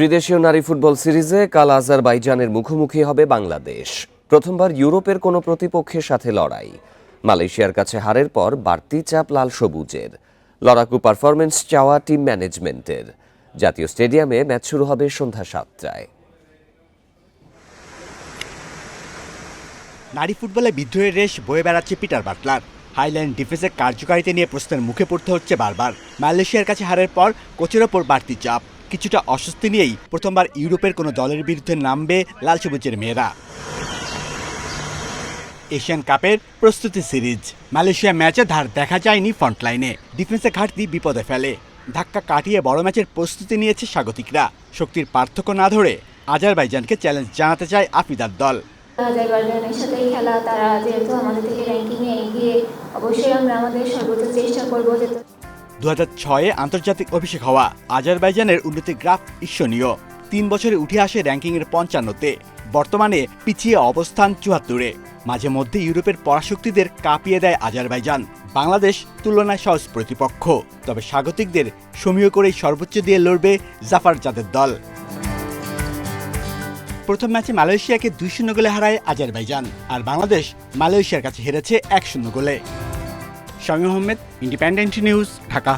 ত্রিদেশীয় নারী ফুটবল সিরিজে কাল আজারবাইজানের মুখোমুখি হবে বাংলাদেশ। প্রথমবার ইউরোপের কোনো প্রতিপক্ষের সাথে লড়াই। মালয়েশিয়ার কাছে হারের পর বাড়তি চাপ লাল সবুজের। লড়াকু পারফরমেন্স চাওয়া টিম ম্যানেজমেন্টের। জাতীয় স্টেডিয়ামে ম্যাচ শুরু হবে সন্ধ্যা সাতটায়। নারী ফুটবলে বিদ্রোহের রেশ বয়ে বেড়াচ্ছে পিটার বাটলার। হাইল্যান্ড ডিফেন্সের কার্যকারিতা নিয়ে প্রশ্নের মুখে পড়তে হচ্ছে বারবার। মালয়েশিয়ার কাছে হারের পর কোচের ওপর বাড়তি চাপ। কিছুটা অস্বস্তি নিয়েই প্রথমবার ইউরোপের কোনো দলের বিরুদ্ধে নামবে লাল সবুজের মেয়েরা। এশিয়ান কাপের প্রস্তুতি সিরিজ। মালয়েশিয়া ম্যাচে ধার দেখা যায়নি ফ্রন্টলাইনে। ডিফেন্সে ঘাটতি বিপদে ফেলে। ধাক্কা কাটিয়ে বড় ম্যাচের প্রস্তুতি নিয়েছে স্বাগতিকরা। শক্তির পার্থক্য না ধরে আজারবাইজানকে চ্যালেঞ্জ জানাতে চায় আফিদার দল। আজারবাইজানের খেলা, তারা যেহেতু আমাদের থেকে র্যাঙ্কিংয়ে এগিয়ে, অবশ্যই আমরা আমাদের সর্বোচ্চ চেষ্টা করব যে দু হাজার ছয়ে আন্তর্জাতিক অভিষেক হওয়া আজারবাইজানের উন্নতি গ্রাফ ঈর্ষণীয়। তিন বছরে উঠে আসে র্যাঙ্কিংয়ের পঞ্চান্নতে। বর্তমানে পিছিয়ে অবস্থান চুয়াত্তরে। মাঝে মধ্যে ইউরোপের পরাশক্তিদের কাঁপিয়ে দেয় আজারবাইজান। বাংলাদেশ তুলনায় সহজ প্রতিপক্ষ। তবে স্বাগতিকদের সমীহ করেই সর্বোচ্চ দিয়ে লড়বে জাফার জাদের দল। প্রথম ম্যাচে মালয়েশিয়াকে দুই শূন্য গোলে হারায় আজারবাইজান। আর বাংলাদেশ মালয়েশিয়ার কাছে হেরেছে এক শূন্য গোলে। Shamim Ahmed independent news Dhaka